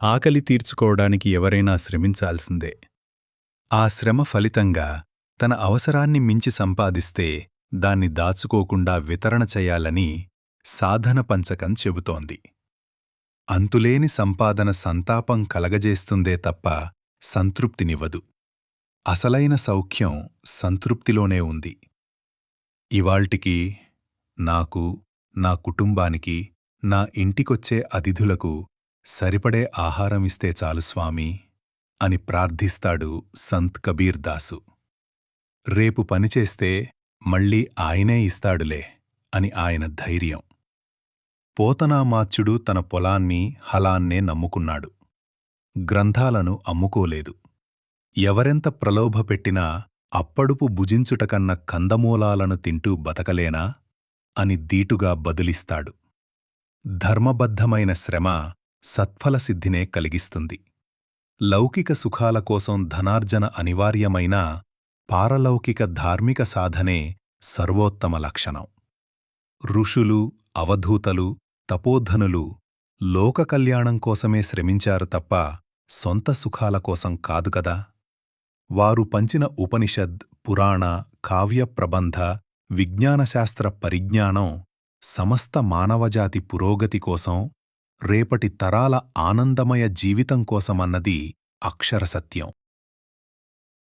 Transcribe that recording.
ఆకలి తీర్చుకోవడానికి ఎవరైనా శ్రమించాల్సిందే. ఆ శ్రమ ఫలితంగా తన అవసరాన్ని మించి సంపాదిస్తే దాన్ని దాచుకోకుండా వితరణ చెయ్యాలని సాధన పంచకం చెబుతోంది. అంతులేని సంపాదన సంతాపం కలగజేస్తుందే తప్ప సంతృప్తినివ్వదు. అసలైన సౌఖ్యం సంతృప్తిలోనే ఉంది. ఇవాల్టికి నాకు నా కుటుంబానికి నా ఇంటికొచ్చే అతిథులకు సరిపడే ఆహారమిస్తే చాలు స్వామీ అని ప్రార్థిస్తాడు సంత్ కబీర్ దాసు. రేపు పనిచేస్తే మళ్ళీ ఆయనే ఇస్తాడులే అని ఆయన ధైర్యం. పోతనామాచ్యుడు తన పొలాన్ని హలాన్నే నమ్ముకున్నాడు. గ్రంథాలను అమ్ముకోలేదు. ఎవరెంత ప్రలోభ పెట్టినా అప్పడుపు భుజించుటకన్న కందమూలాలను తింటూ బతకలేనా అని దీటుగా బదులిస్తాడు. ధర్మబద్ధమైన శ్రమ సత్ఫలసిద్ధినే కలిగిస్తుంది. లౌకిక సుఖాల కోసం ధనార్జన అనివార్యమైన పారలౌకిక ధార్మిక సాధనే సర్వోత్తమ లక్షణం. ఋషులు అవధూతలు తపోధనులు లోకకల్యాణం కోసమే శ్రమించారు తప్ప సొంత సుఖాల కోసం కాదు కదా? వారు పంచిన ఉపనిషద్ పురాణ కావ్య ప్రబంధ విజ్ఞానశాస్త్ర పరిజ్ఞానం సమస్త మానవజాతి పురోగతి కోసం రేపటి తరాల ఆనందమయ జీవితం కోసమన్నది అక్షరసత్యం